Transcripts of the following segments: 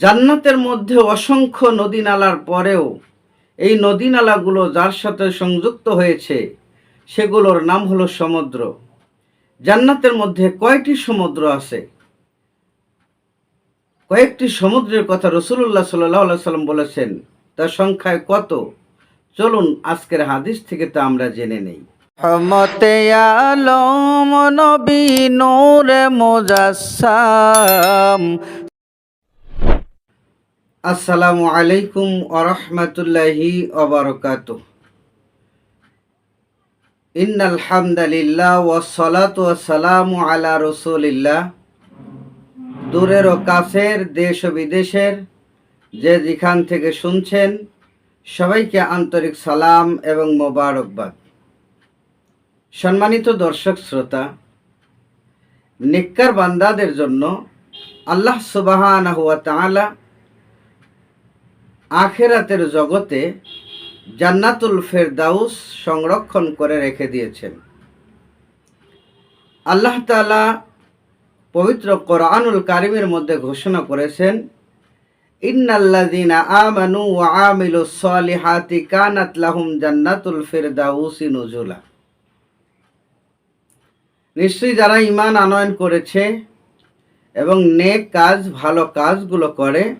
জান্নাতের মধ্যে অসংখ্য নদী নালার পরেও এই নদী নালাগুলো যার সাথে সংযুক্ত হয়েছে, সেগুলোর নাম হলো সমুদ্র। জান্নাতের মধ্যে কয়টি সমুদ্র আছে? কয়েকটি সমুদ্রের কথা রসুল্লাহ সাল্লাহ সাল্লাম বলেছেন, তার সংখ্যায় কত? চলুন আজকের হাদিস থেকে তা আমরা জেনে নেই। রহমতে আলম নবী নূরে মুজাসসাম আসসালামু আলাইকুম আরহামতুল্লাহি অবরকাত ইন্নাল হামদালিল্লাহ ওয়াসসালাতু ওয়াসসালামু আলা রসুলিল্লাহ। দূরের ও কাছের দেশ ও বিদেশের যে যেখান থেকে শুনছেন, সবাইকে আন্তরিক সালাম এবং মোবারকবাদ। সম্মানিত দর্শক শ্রোতা নিক্কার বান্দাদের জন্য আল্লাহ সুবাহানা হুয়া তাআলা আখেরাতের জগতে জান্নাতুল ফেরদাউস সংরক্ষণ করে রেখে দিয়েছেন। আল্লাহ তাআলা পবিত্র কোরআনুল কারিমের মধ্যে ঘোষণা করেছেন জান্নাতুল নুজুলা। নিশ্চয়ই যারা ঈমান আনয়ন করেছে এবং নেক কাজ, ভালো কাজগুলো করে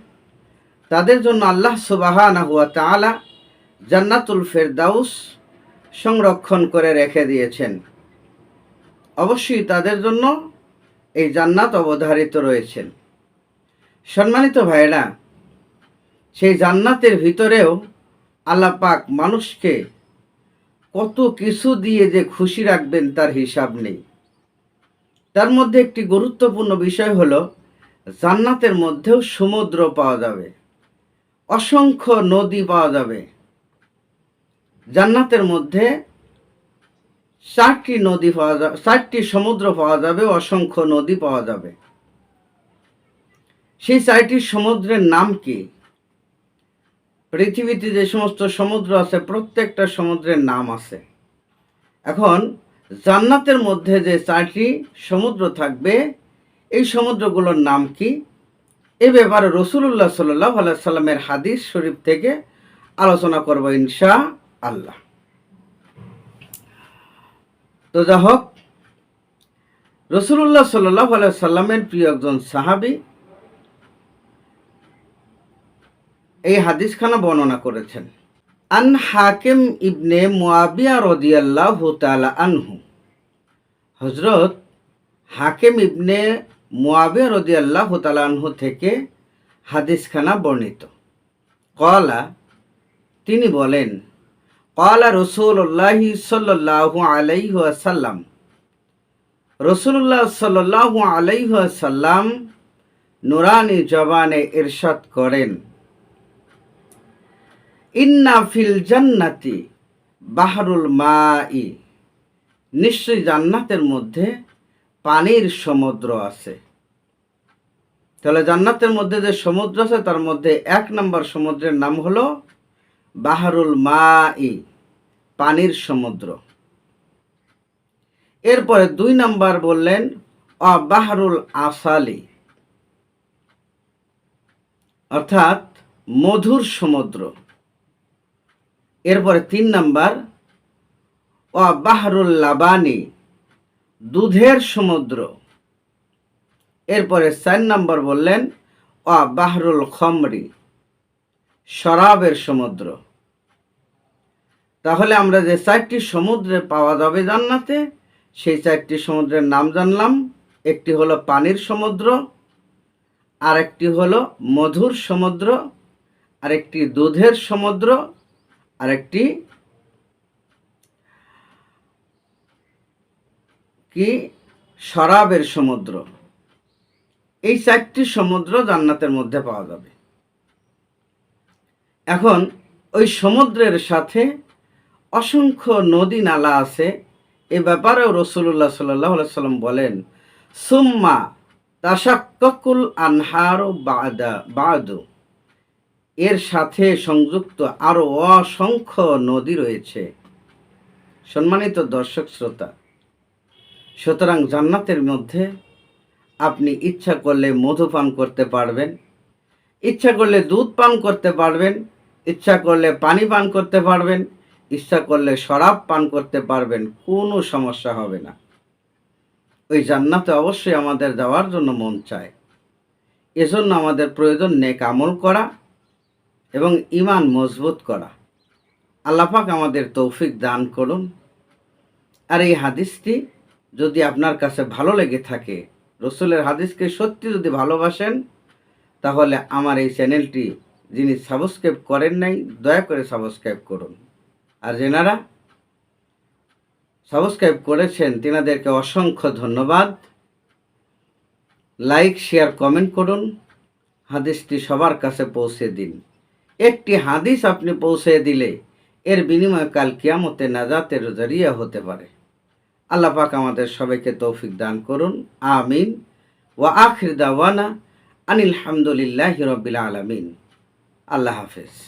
তাদের জন্য আল্লাহ সুবাহানা হুয়া জান্নাতুল ফেরদাউস সংরক্ষণ করে রেখে দিয়েছেন। অবশ্যই তাদের জন্য এই জান্নাত অবধারিত রয়েছেন সম্মানিত ভাইরা সেই জান্নাতের ভিতরেও আল্লাহ পাক মানুষকে কত কিছু দিয়ে যে খুশি রাখবেন তার হিসাব নেই। তার মধ্যে একটি গুরুত্বপূর্ণ বিষয় হলো, জান্নাতের মধ্যেও সমুদ্র পাওয়া যাবে। অসংখ্য নদী পাওয়া যাবে। জান্নাতের মধ্যে চারটি নদী পাওয়া যাবে চারটি সমুদ্র পাওয়া যাবে, অসংখ্য নদী পাওয়া যাবে। সেই চারটি সমুদ্রের নাম কি? পৃথিবীতে যে সমস্ত সমুদ্র আছে, প্রত্যেকটা সমুদ্রের নাম আছে। এখন জান্নাতের মধ্যে যে চারটি সমুদ্র থাকবে, এই সমুদ্রগুলোর নাম কি? এ ব্যাপারে রসুল্লাহ সাল্লাহ সাল্লামের হাদিস শরীফ থেকে আলোচনা করব ইনশা আল্লাহ। তো যা হোক রসুল্লাহ সাল্লাহ সাল্লামের প্রিয় একজন সাহাবি এই হাদিসখানা বর্ণনা করেছেন। আন হাকিম ইবনে মুয়াবিয়া রদিয়াল্লাহ আনহু। হজরত হাকিম ইবনে মুয়াবিয়া রদিয়াল্লাহ তালা আনহু থেকে হাদিসখানা বর্ণিত। কলা তিনি বলেন কলা রসুল্লাহ সাল্লাহ আলাইহু আসাল্লাম রসুল্লাহ সাল্লাহ আলাইহু আসাল্লাম নুরানি জবানে ইরশাদ করেন, ইন্না ফিল জান্নাতি বাহারুল মাই। নিশ্চয়ই জান্নাতের মধ্যে পানির সমুদ্র আছে। তাহলে জান্নাতের মধ্যে যে সমুদ্র আছে, তার মধ্যে এক নম্বর সমুদ্রের নাম হলো বাহারুল মাই, পানির সমুদ্র। এরপরে দুই নাম্বার বললেন অ বাহারুল আসালি। অর্থাৎ মধুর সমুদ্র। এরপরে তিন নাম্বার ও বাহরুল লাবানি, দুধের সমুদ্র। এরপরে চার নম্বর বললেন ও বাহরুল খমরি, শরাবের সমুদ্র। তাহলে আমরা যে চারটি সমুদ্রে পাওয়া যাবে জান্নাতে, সেই চারটি সমুদ্রের নাম জানলাম। একটি হলো পানির সমুদ্র, আরেকটি হলো মধুর সমুদ্র, আরেকটি দুধের সমুদ্র, আরেকটি কি? শরাবের সমুদ্র। এই চারটি সমুদ্র জান্নাতের মধ্যে পাওয়া যাবে। এখন ওই সমুদ্রের সাথে অসংখ্য নদী নালা আছে। এ ব্যাপারেও রসুল্লাহ সাল্লাহ সাল্লাম বলেন, সুম্মা তাসাক্কুল আনহার বাদু এর সাথে সংযুক্ত আরও অসংখ্য নদী রয়েছে। সম্মানিত দর্শক, শ্রোতা, সুতরাং জান্নাতের মধ্যে আপনি ইচ্ছা করলে মধু পান করতে পারবেন। ইচ্ছা করলে দুধ পান করতে পারবেন। ইচ্ছা করলে পানি পান করতে পারবেন। ইচ্ছা করলে শরাব পান করতে পারবেন। কোনো সমস্যা হবে না। ওই জান্নাতে অবশ্যই আমাদের যাওয়ার জন্য মন চায়। এজন্য আমাদের প্রয়োজন নেক আমল করা এবং ইমান মজবুত করা। আল্লাপাক আমাদের তৌফিক দান করুন। আর এই হাদিসটি যদি আপনার কাছে ভালো লেগে থাকে রসুলের হাদিসকে সত্যি যদি ভালোবাসেন, তাহলে আমার এই চ্যানেলটি যিনি সাবস্ক্রাইব করেন নাই, দয়া করে সাবস্ক্রাইব করুন। আর যেনারা সাবস্ক্রাইব করেছেন, তেনাদেরকে অসংখ্য ধন্যবাদ। লাইক, শেয়ার, কমেন্ট করুন। হাদিসটি সবার কাছে পৌঁছে দিন। একটি হাদিস আপনি পৌঁছে দিলে এর বিনিময়ে কাল কিয়ামতে নাজাতের জরিয়া হতে পারে। আল্লাহ পাক আমাদের সবাইকে তৌফিক দান করুন, আমিন। ওয়া আখির দাওয়ানা আনিল হামদুলিল্লাহি রবিল আলামিন। আল্লাহ হাফেজ।